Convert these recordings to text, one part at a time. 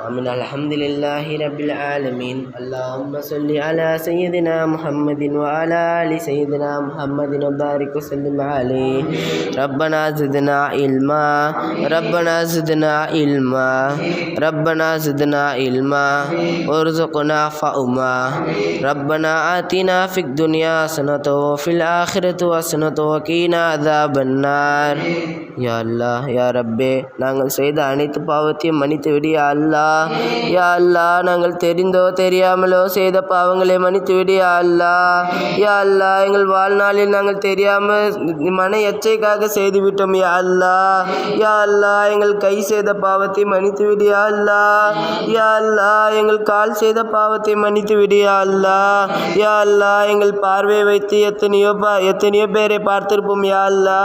آمين الحمد لله رب العالمين اللهم صل على سيدنا محمد وعلى آل سيدنا محمد وبارك وسلم عليه ربنا زدنا علما ربنا زدنا علما ربنا زدنا علما وارزقنا فهما ربنا آتنا في الدنيا حسنة وفي الآخرة حسنة وقنا عذاب النار யா அல்லாஹ் யா ரப்பே நாங்கள் செய்த அனைத்து பாவத்தையும் மன்னித்து விடு யா அல்லா யா அல்லா நாங்கள் தெரிந்தோ தெரியாமலோ செய்த பாவங்களை மன்னித்து விடு யா அல்லா. யா அல்லா எங்கள் வாழ்நாளில் நாங்கள் தெரியாமல் மன எச்சைக்காக செய்துவிட்டோம் யா அல்லா. யா அல்லா எங்கள் கை செய்த பாவத்தை மன்னித்து விடு யா அல்லா. யா அல்லா எங்கள் கால் செய்த பாவத்தை மன்னித்து விடு யா அல்லாஹ் யா அல்லா எங்கள் பார்வை வைத்து எத்தனையோ பா எத்தனையோ பேரை பார்த்திருப்போம் யா அல்லா.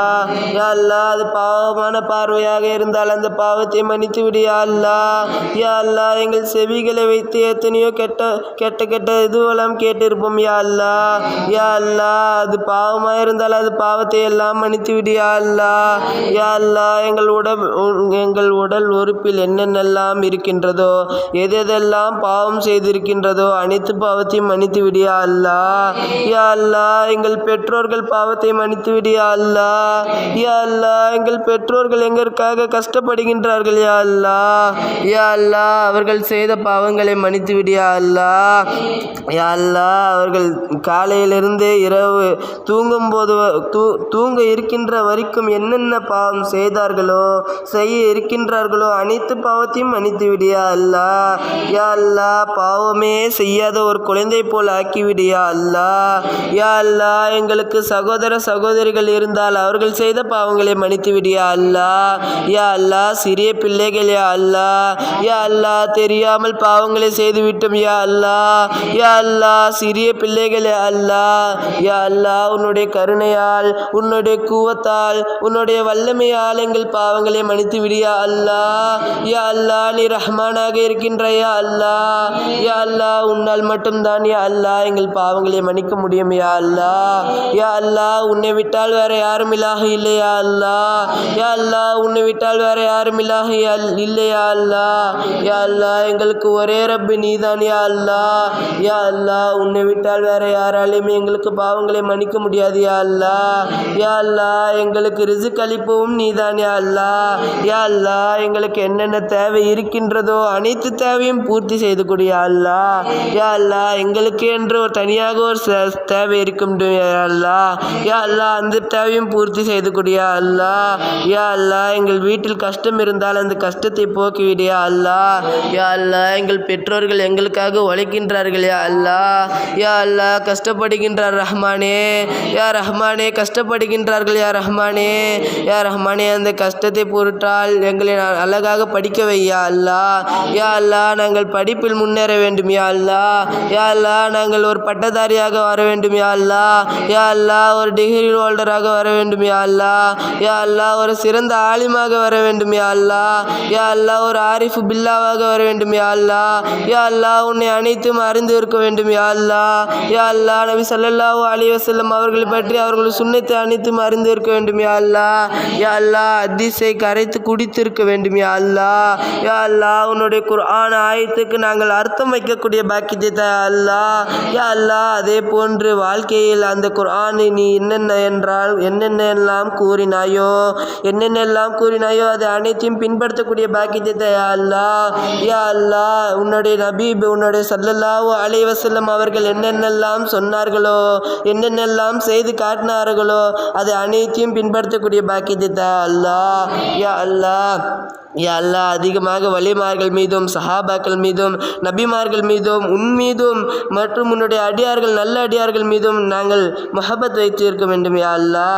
யா அல்லா அது பாவமான பார்வையாக இருந்தால் அந்த பாவத்தை மன்னித்து விடு யா அல்லாஹ் யா அல்லாஹ் எங்கள் செவிகளை வைத்து எத்தனையோ கெட்ட கெட்ட கெட்ட இதுவெல்லாம் கேட்டிருப்போம் யா அல்லா. யா அல்லா அது பாவமாக இருந்தால் அது பாவத்தை எல்லாம் மன்னித்து விடு யா அல்லா. யா அல்லா எங்கள் உடல் எங்கள் உடல் உறுப்பில் என்னென்னலாம் இருக்கின்றதோ எதெதெல்லாம் எதெல்லாம் பாவம் செய்திருக்கின்றதோ அனைத்து பாவத்தையும் மன்னித்து விடு யா அல்லா. யா அல்லா எங்கள் பெற்றோர்கள் பாவத்தை மன்னித்து விடு யா அல்லா. யா அல்லா எங்கள் பெற்றோர்கள் எங்களுக்காக கஷ்டப்படுகின்றார்கள் யா அல்லா. யா அல்லா அவர்கள் செய்த பாவங்களை மன்னித்து விடியா அல்லா? அல்லாஹ் யா அல்லாஹ் அவர்கள் காலையிலிருந்து இரவு தூங்கும்போது போது தூ தூங்க இருக்கின்ற வரைக்கும் என்னென்ன பாவம் செய்தார்களோ செய்ய இருக்கின்றார்களோ அனைத்து பாவத்தையும் மன்னித்து விடியா அல்லா? அல்லாஹ் யா அல்லாஹ் பாவமே செய்யாத ஒரு குழந்தை போல் ஆக்கிவிடியா அல்லா? அல்லாஹ் யா அல்லாஹ் எங்களுக்கு சகோதர சகோதரிகள் இருந்தால் அவர்கள் செய்த பாவங்களை மன்னித்து விடியா அல்லா? அல்லாஹ் யா அல்லாஹ் சிறிய பிள்ளைகள் யா அல்லாஹ் யா அல்லாஹ் தெரியாமல் பாவங்களை செய்து விட்டோம் யா அல்லாஹ் யா அல்லாஹ் சிறிய பிள்ளைகளே அல்லா அல்லாஹ் யா அல்லாஹ் உன்னுடைய கருணையால் உன்னுடைய கூவத்தால் உன்னுடைய வல்லமையால் எங்கள் பாவங்களை மன்னித்து விடியா அல்லா அல்லாஹ் யா அல்லாஹ் நீ ரஹ்மானாக இருக்கின்ற யா அல்லாஹ் யா அல்லாஹ் உன்னால் மட்டும்தான் யா அல்லாஹ் எங்கள் பாவங்களை மன்னிக்க முடியும் யா அல்லாஹ் யா அல்லாஹ் உன்னை விட்டால் வேற யாரும் இல்லாக இல்லையா அல்லாஹ் யா அல்லாஹ் உன்னை விட்டால் வேற யாரும் இல்லாக இல்லையா அல்லாஹ் யா அல்லா எங்களுக்கு ஒரே ரப்பு நீதான் யா அல்லா. யா அல்லா உன்னை விட்டால் வேற யாராலையுமே எங்களுக்கு பாவங்களை மன்னிக்க முடியாது யா அல்லா. யா அல்லா எங்களுக்கு ரிசுக் அளிப்பவும் நீதான் யா அல்லா. யா அல்லா எங்களுக்கு என்னென்ன தேவை இருக்கின்றதோ அனைத்து தேவையும் பூர்த்தி செய்து கொடு யா அல்லாஹ் யா அல்லா எங்களுக்கு என்று ஒரு தனியாக ஒரு ச- தேவை இருக்கும் யா அல்லாஹ் யா அல்லா அந்த தேவையும் பூர்த்தி செய்து கொடு யா அல்லாஹ் யா அல்லா எங்கள் வீட்டில் கஷ்டம் இருந்தால் அந்த கஷ்டத்தை போக்கிவிடியா அல்லா. அல்லாஹ் யா அல்லா எங்கள் பெற்றோர்கள் எங்களுக்காக உழைக்கின்றார்கள் யா அல்லாஹ் யா அல்லாஹ் கஷ்டப்படுகின்றார் ரஹ்மானே யா ரஹ்மானே கஷ்டப்படுகின்றார்கள் யா ரஹ்மானே யா ரஹ்மானே அந்த கஷ்டத்தை பொருட்டால் எங்களை அழகாக படிக்க வையா அல்லா அல்லாஹ் யா அல்லாஹ் நாங்கள் படிப்பில் முன்னேற வேண்டும் யா அல்லாஹ் யா அல்லா நாங்கள் ஒரு பட்டதாரியாக வர வேண்டும் யா அல்லாஹ் யா அல்லாஹ் ஒரு டிகிரி ஹோல்டராக வர வேண்டும் யா அல்லாஹ் யா அல்லாஹ் ஒரு சிறந்த ஆலிமாக வர வேண்டும் யா அல்லாஹ் யா அல்லாஹ் ஒரு ஆரிஃபு பில்லாவாக வர வேண்டும் யா அல்லாஹ். யா அல்லாஹ் உன்னை அனைத்தும் அறிந்து இருக்க வேண்டும் யா அல்லாஹ். யா அல்லாஹ் நபி ஸல்லல்லாஹு அலி வசல்லம் அவர்களை பற்றி அவர்கள் சுண்ணத்தை அனைத்தும் அறிந்து இருக்க வேண்டும் யா அல்லாஹ். யா அல்லாஹ் அதிசை கரைத்து குடித்திருக்க வேண்டும் யா அல்லாஹ். யா அல்லாஹ் உன்னுடைய குர்ஆன் ஆயத்துக்கு நாங்கள் அர்த்தம் வைக்கக்கூடிய பாக்கியத்தை தா அல்லாஹ். யா அல்லாஹ் அதே போன்று வாழ்க்கையில் அந்த குர்ஆனை நீ என்னென்ன என்றால் என்னென்ன எல்லாம் கூறினாயோ என்னென்னெல்லாம் கூறினாயோ அது அனைத்தையும் பின்படுத்தக்கூடிய பாக்கியத்தை அல்லா யா அல்லாஹ் உன்னுடைய நபீப் உன்னுடைய சல்லல்லாஹு அலைவசல்லம் அவர்கள் என்னென்னலாம் சொன்னார்களோ என்னென்னலாம் செய்து காட்டினார்களோ அது அனைத்தையும் பின்பற்றக்கூடிய பாக்கியத்தை தா அல்லாஹ். யா அல்லாஹ். யா அதிகமாக வலிமார்கள் மீதும் சஹாபாக்கள் மீதும் நபிமார்கள் மீதும் உன் மீதும் மற்றும் உன்னுடைய அடியார்கள் நல்ல அடியார்கள் மீதும் நாங்கள் மொஹபத் வைத்திருக்க வேண்டும். யா அல்லா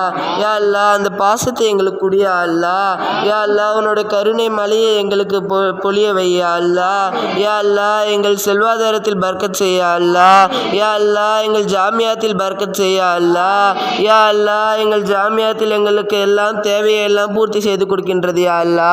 யா அல்லா அந்த பாசத்தை எங்களுக்கு குடிய அல்லா யா அல்லா உன்னோட கருணை மலையை எங்களுக்கு பொ பொழிய வை யா யா அல்லா எங்கள் செல்வாதாரத்தில் பர்க்கத் செய்ய அல்லா யா அல்லா எங்கள் ஜாமியாத்தில் பர்க்கத் செய்ய அல்லா யா அல்லா எங்கள் ஜாமியாத்தில் எங்களுக்கு எல்லாம் தேவையை எல்லாம் பூர்த்தி செய்து கொடுக்கின்றது யா அல்லா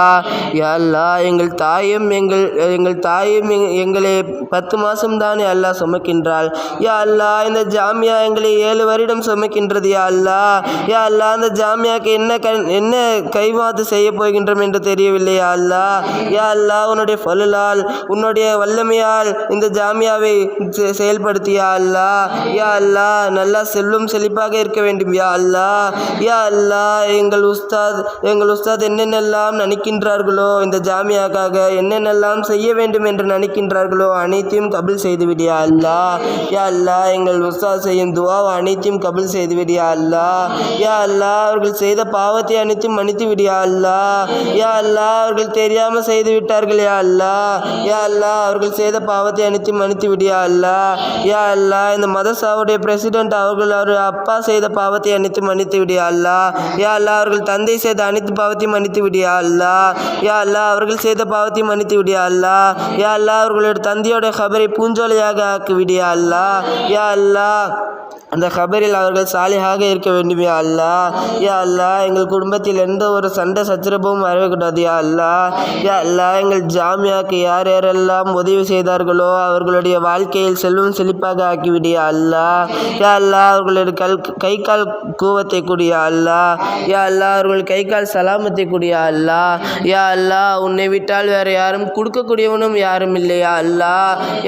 யா அல்லா எங்கள் தாயும் எங்கள் எங்கள் தாயும் எங்களை பத்து மாதம் தானே அல்லாஹ் சுமக்கின்றாள். யா அல்லா இந்த ஜாமியா எங்களை ஏழு வருடம் சுமக்கின்றது யா அல்லா. யா அல்லா அந்த ஜாமியாக்கு என்ன கண் என்ன கைமாத்து செய்ய போகின்றோம் என்று தெரியவில்லை யா அல்லா. யா அல்லா உன்னுடைய ஃபலுலால் உன்னுடைய வல்லமையால் இந்த ஜாமியாவை செ- செயல்படுத்தியா அல்லா. யா அல்லா நல்லா செல்லும் செழிப்பாக இருக்க வேண்டும் யா அல்லா. யா அல்லா எங்கள் உஸ்தாத் எங்கள் உஸ்தாத் என்னென்னலாம் நினைக்கின்றார்களோ இந்த ஜாமியாக்காக என்னென்னலாம் செய்ய வேண்டும் என்று நினைக்கின்றார்களோ? அனைத்தையும் கபில் செய்துவிடியா அல்லா. யா அல்லா எங்கள் உஸ்தா செய்யும் துவாவை அனைத்தையும் கபில் செய்துவிடியா அல்லா. யா அல்லா அவர்கள் செய்த பாவத்தை அனைத்தும் மன்னித்து விடியா அல்லா. யா அல்லா அவர்கள் தெரியாமல் செய்து விட்டார்கள் யா அல்லா. யா அல்லா அவர்கள் செய்த பாவத்தை அனைத்தும் மன்னித்து விடியா அல்லா. யா அல்லா இந்த மதசாவுடைய பிரசிடென்ட் அவர்கள் அவர் அப்பா செய்த பாவத்தை அனைத்து மன்னித்து விடியா அல்லா. யா அல்லா அவர்கள் தந்தை செய்த அனைத்து பாவத்தையும் மன்னித்து விடியா அல்லா. யா அல்லா அவர்கள் செய்த பாவத்தையும் மன்னித்து விடியா அல்லா யா அல்லா அவர்களுடைய தந்தையோட கபரை பூஞ்சோலையாக ஆக்கி விடியா அல்லா யா அல்லா அந்த கபரில் அவர்கள் சாலியாக இருக்க வேண்டும் யா அல்லா. யா அல்லா எங்கள் குடும்பத்தில் எந்த ஒரு சண்டை சச்சரவும் வரக்கூடாது யா அல்லா. யா அல்லா எங்கள் ஜாமியாக்கு யார் யாரெல்லாம் உதவி செய்தார்களோ அவர்களுடைய வாழ்க்கையில் செல்வம் செழிப்பாக ஆக்கிவிடியா அல்லா. யா அல்லா அவர்களுடைய கல் கை கால் கூவத்தை கூடிய அல்லா. யா அல்லா அவர்கள் கை கால் சலாமத்தை கூடிய அல்லா. யா அல்லா உன்னை விட்டால் வேறு யாரும் கொடுக்கக்கூடியவனும் யாரும் இல்லையா அல்லா.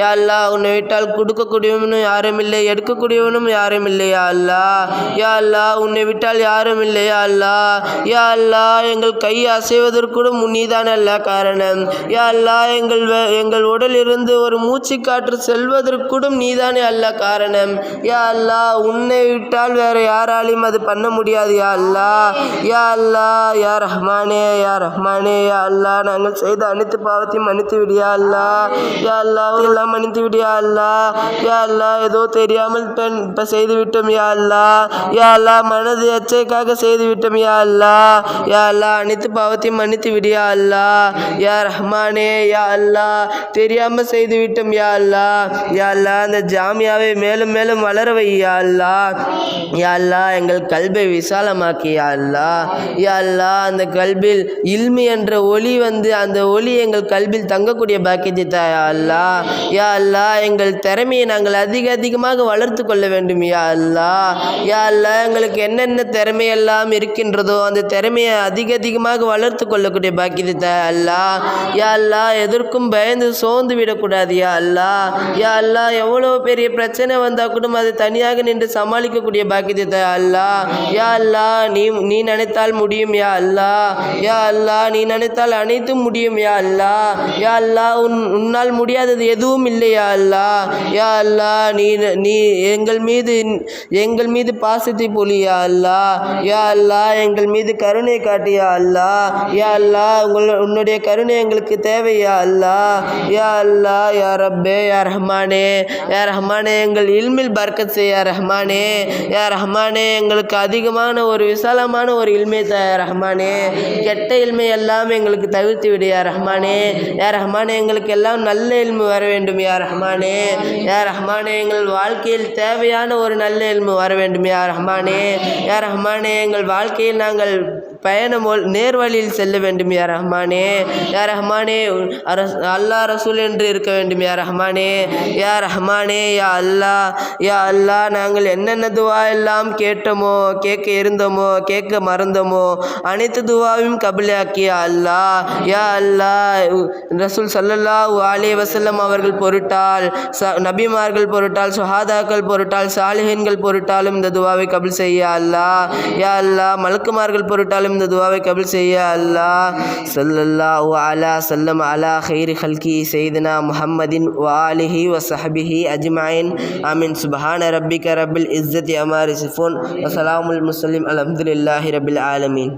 யா அல்லா உன்னை விட்டால் கொடுக்கக்கூடியவனும் யாரும் இல்லை எடுக்கக்கூடியவனும் யாரும் இல்லையா அல்லா? யா அல்லா உன்னை விட்டால் யாரும் இல்லையா அல்லா? யா அல்லா எங்கள் கை அசைவதற்கூட நீதான் அல்ல காரணம். யா அல்லா எங்கள் எங்கள் எங்கள் உடலிருந்து ஒரு மூச்சு காற்று செல்வதற்கூடும் நீதானே அல்ல காரணம். யா அல்லா உன்னை விட்டால் வேற யாராலையும் அது பண்ண முடியாது யா அல்லா. யா அல்லா யா ரஹ்மானே யா ரஹ்மானே யா அல்லா. நாங்கள் செய்த அனைத்து பாவத்தையும் மன்னித்து விடியா அல்லா. யா அல்லா எல்லாம் மன்னித்து விடியா அல்லா. யா அல்லா ஏதோ தெரியாமல் பெண் இப்போ செய்துவிட்டோம் யா அல்லா. யா அல்லா மனது எச்சைக்காக செய்து விட்டோம் யா அல்லா. யா அல்லா அனைத்து பாவத்தையும் மன்னித்து விடியா அல்லா. யா ரஹ்மானே யா அல்லா. தெரியாம செய்து விட்டோம் யா அல்லா. யா அல்லா அந்த ஜாமியாவை மேலும் மேலும் வளரவை யா அல்லா. யா அல்லா எங்கள் கல்வை விசாலமாக்கி யா அல்லா. யா அல்லா அந்த கல்பில் இல்மி என்ற ஒளி வந்து அந்த ஒளி எங்கள் கல்பில் தங்கக்கூடிய பாக்கியத்தை தாயா அல்லா. யா அல்லா எங்கள் திறமையை நாங்கள் அதிக அதிகமாக வளர்த்து கொள்ள வேண்டும் யா அல்லா யா அல்லா எங்களுக்கு என்னென்ன திறமையெல்லாம் இருக்கின்றதோ அந்த திறமையை அதிக அதிகமாக வளர்த்து கொள்ளக்கூடிய பாக்கியத்தை அல்லா யா அல்லா எதற்கும் பயந்து சோர்ந்து விடக்கூடாது யா அல்லா யா அல்லா எவ்வளோ பெரிய பிரச்சனை வந்தால் கூட அதை தனியாக நின்று சமாளிக்கக்கூடிய பாக்கியத்தை அல்லா யா அல்லா நீ நீ நினைத்தால் முடியும் யா அல்லா யா அல்லா நீ நினைத்தால் அனைத்தும் முடியும் யா அல்லா யா அல்லா உன் உன்னால் முடியாதது எதுவும் இல்லையா அல்லா யா அல்லா நீ நீ எங்கள் மீது எங்கள் மீது பாசத்தை பொழியா அல்லா? யா அல்லா எங்கள் மீது கருணை காட்டியா அல்லா? யா அல்லா உங்கள் உன்னுடைய கருணை எங்களுக்கு தேவையா அல்லா? யா அல்லா யா ரப்பே யா ரஹ்மானே. யா ரஹ்மானே எங்கள் இல்மில் பர்க்கத் செய்யா ரஹ்மானே. யா ரஹ்மானே எங்களுக்கு அதிகமான ஒரு விசாலமான ஒரு இல்மை த ரஹ்மானே. கெட்ட இல்மை எல்லாம் எங்களுக்கு தவிர்த்து விடு யா ரஹ்மானே. யா ரஹ்மானே எங்களுக்கு எல்லாம் நல்ல இல்மை வர வேண்டும் யா ரஹ்மானே. யா ரஹ்மானே எங்கள் வாழ்க்கையில் தேவையான ஒரு நல்ல எலும்பு வர வேண்டும் யா ரஹ்மானே. யா ரஹ்மானே எங்கள் வாழ்க்கையில் நாங்கள் பயணம் ஒல்- நேர்வழியில் செல்ல வேண்டும் யா ரஹ்மானே. யா ரஹ்மானே அரஸ் அல்லாஹ் ரசூல் என்று இருக்க வேண்டும் யா ரஹ்மானே. யா ரஹ்மானே யா அல்லாஹ் யா அல்லாஹ் நாங்கள் என்னென்ன துவா எல்லாம் கேட்டோமோ கேட்க இருந்தோமோ கேட்க மறந்தோமோ அனைத்து துவாவையும் கபிலாக்கி அல்லா. அல்லாஹ் யா அல்லாஹ் ரசூல் சல்லல்லா ஆலே வசல்லம் அவர்கள் பொருட்டால் ச நபிமார்கள் பொருட்டால் சுஹாதாக்கள் பொருட்டால் சாலிஹன்கள் பொருட்டாலும் இந்த துவாவை கபில் செய்ய அல்லாஹ் யா அல்லாஹ் மலக்குமார்கள் பொருட்டாலும் وسلم د دعا قبل سے یا اللہ صلی اللہ علیہ وسلم علی خیر خلقی سیدنا محمد و وصحبه اجمعين صحبہ سبحان ربك رب العزه عمار صفون وسلام المسلم الحمد لله رب العالمين